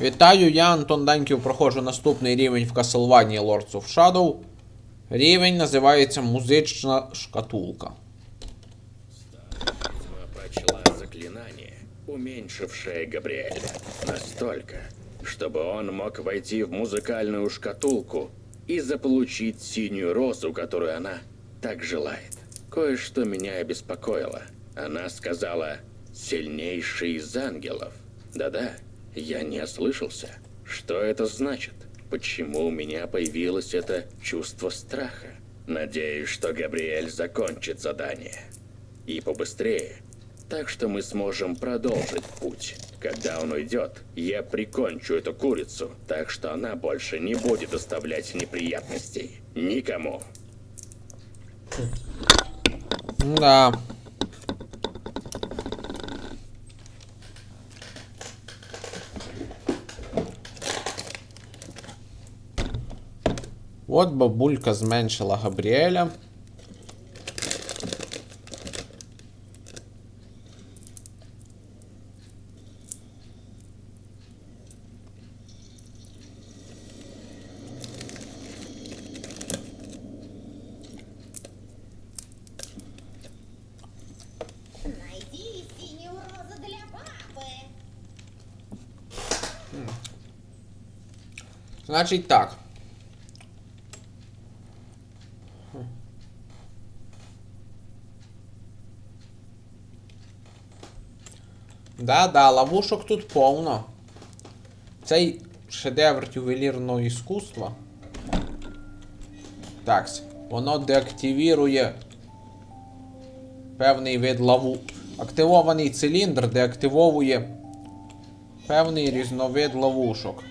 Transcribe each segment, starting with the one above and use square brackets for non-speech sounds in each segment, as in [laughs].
Вітаю, я Антон Даньків проходжу наступний рівень в Castlevania Lords of Shadow. Рівень називається Музична шкатулка. Ведьма прочла заклинание, уменьшившее Габриэля настолько, чтобы он мог войти в музыкальную шкатулку и заполучить синюю розу, которую она так желает. Кое-что меня обеспокоило. Она сказала «сильнейший из ангелов». Да-да, я не ослышался. Что это значит? Почему у меня появилось это чувство страха? Надеюсь, что Габриэль закончит задание. И побыстрее. Так что мы сможем продолжить путь. Когда он уйдет, я прикончу эту курицу, так что она больше не будет доставлять неприятностей. Никому. Да. От бабулька зменшила Габріеля. Значить так. Да-да, ловушок тут повно. Цей шедевр ювелірного іскусства. Так, воно деактивірує певний вид лаву. Активований циліндр деактивовує певний різновид ловушок.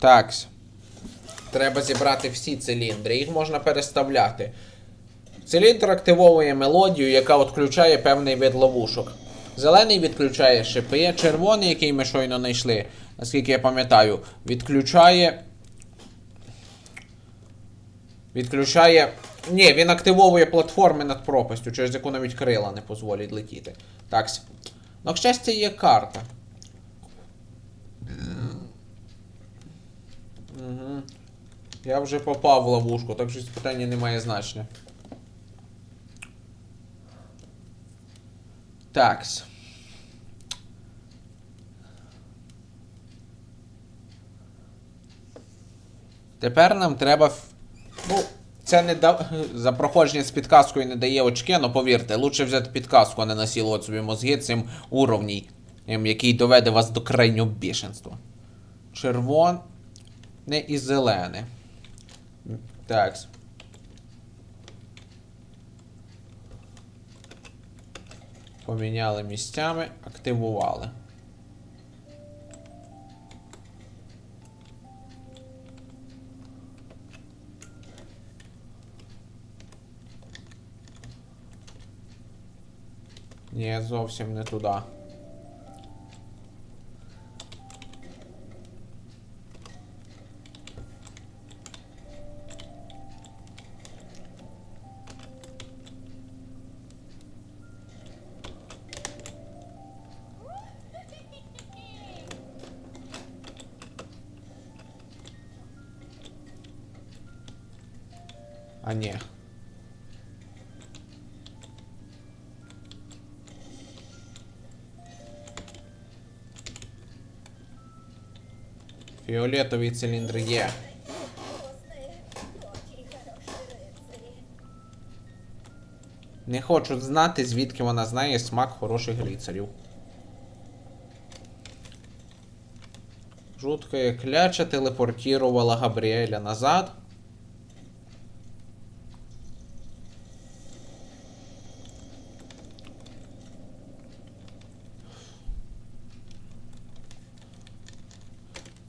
Так. Треба зібрати всі циліндри. Їх можна переставляти. Циліндр активовує мелодію, яка відключає певний вид ловушок. Зелений відключає шипи, червоний, який ми щойно знайшли, наскільки я пам'ятаю, відключає. Відключає. Ні, він активовує платформи над пропастю, через яку навіть крила не дозволять летіти. Так. Ну, к щастя, є карта. Я вже попав в ловушку, так що питання не має значення. Такс. Тепер нам треба. Ну, це не да... [laughs] за проходження з підказкою не дає очки, але повірте, лучше взяти підказку, а не насілувати собі мозги цим уровній, ем, який доведе вас до крайнього бішенства. Червон. Не і зелене. Так. Поміняли місцями, активували. Ні, зовсім не туди. А ні. Фіолетовий циліндр є. Не хочу знати, звідки вона знає смак хороших рицарів. Жуткая кляча телепортировала Габріеля назад.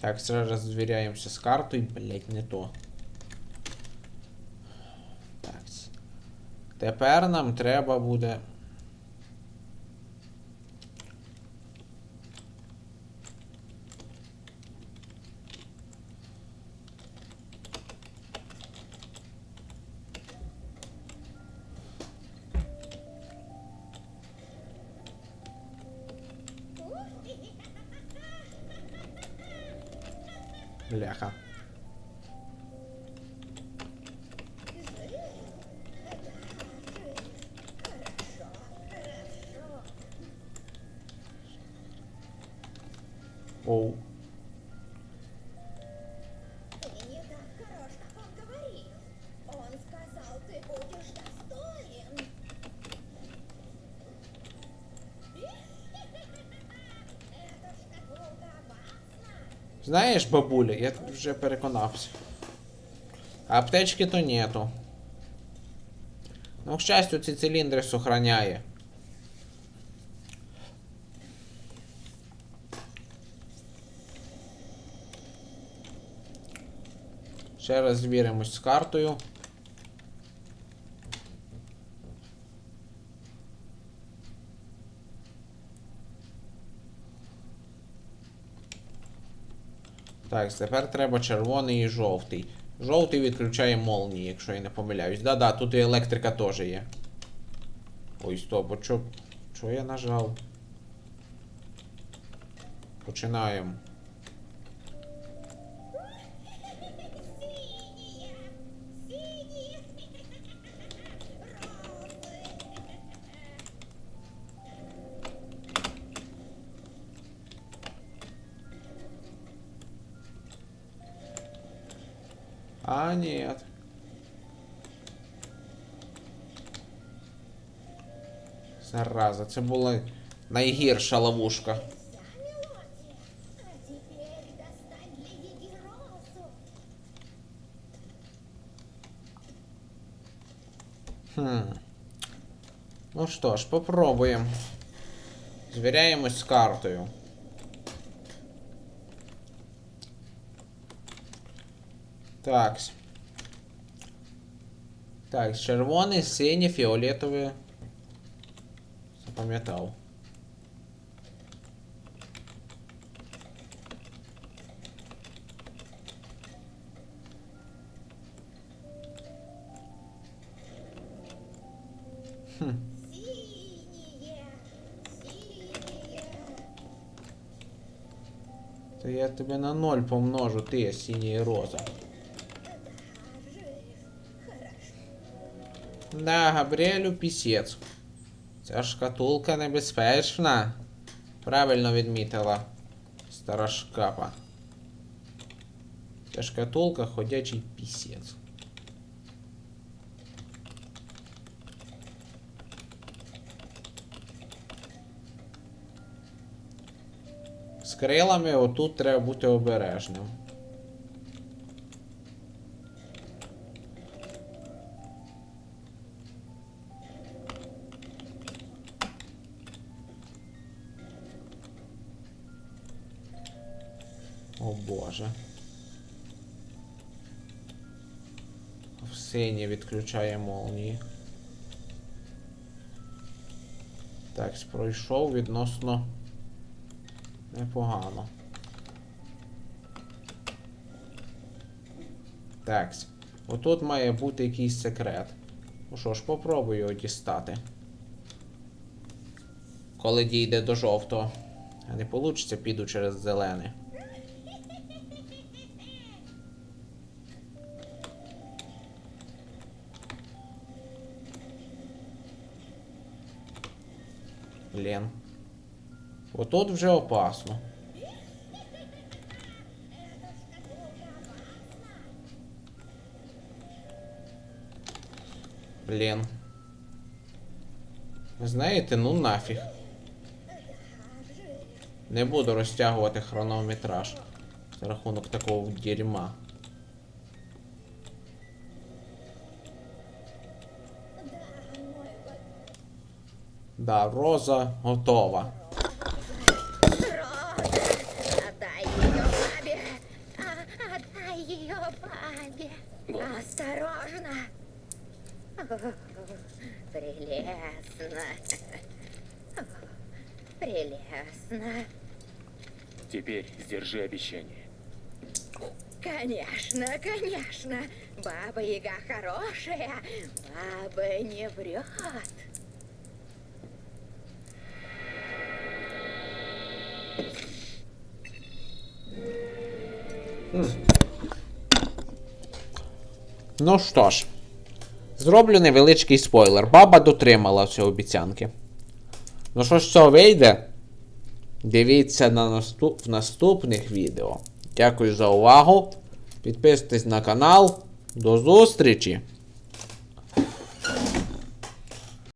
Так, сразу разверяемся з картою. Блять, не то. Так. Тепер нам треба буде. 厉害哈！哦。Знаєш, бабуля, я тут вже переконався. А аптечки то нету. Ну, к щастю, ці циліндри сохраняє. Ще раз звіримось з картою. Так, тепер треба червоний і жовтий. Жовтий відключає молнії, якщо я не помиляюсь. Да-да, тут і електрика теж є. Ой, стоп, а чо. Чо я нажав? Починаємо. А, нет. Зараза, це була найгірша ловушка. вся мелодия. А теперь достань для Еги розу. Хм. Ну що ж, попробуємо. Звіряємось з картою. Так. Так, червоний, синій, фіолетовий. Запам'ятав. Синие, синие. То я тебе на ноль помножу, ти синя і роза. Да, Габріелю пісець. Ця шкатулка небезпечна. Правильно відмітила стара шкапа. Ця шкатулка ходячий пісець. З крилами отут треба бути обережним. Боже. В сині відключає молнії. Так, пройшов відносно непогано. Так. Отут має бути якийсь секрет. Ну що ж, попробую його дістати. Коли дійде до жовтого. А не вийде, піду через зелене. Блін. Отут вже опасно. Блін. Знаєте, ну нафіг. Не буду розтягувати хронометраж за рахунок такого дерьма. Да, роза готова. Отдай ее бабе! А, отдай ее бабе! Осторожно! О, Прелестно! О, Прелестно! Теперь сдержи обещание. Конечно, конечно! Баба Яга хорошая! Баба не врет! Ну що ж, зроблю невеличкий спойлер. Баба дотрималася обіцянки. Ну що ж цього вийде? Дивіться на наступ... в наступних відео. Дякую за увагу. Підписуйтесь на канал. До зустрічі!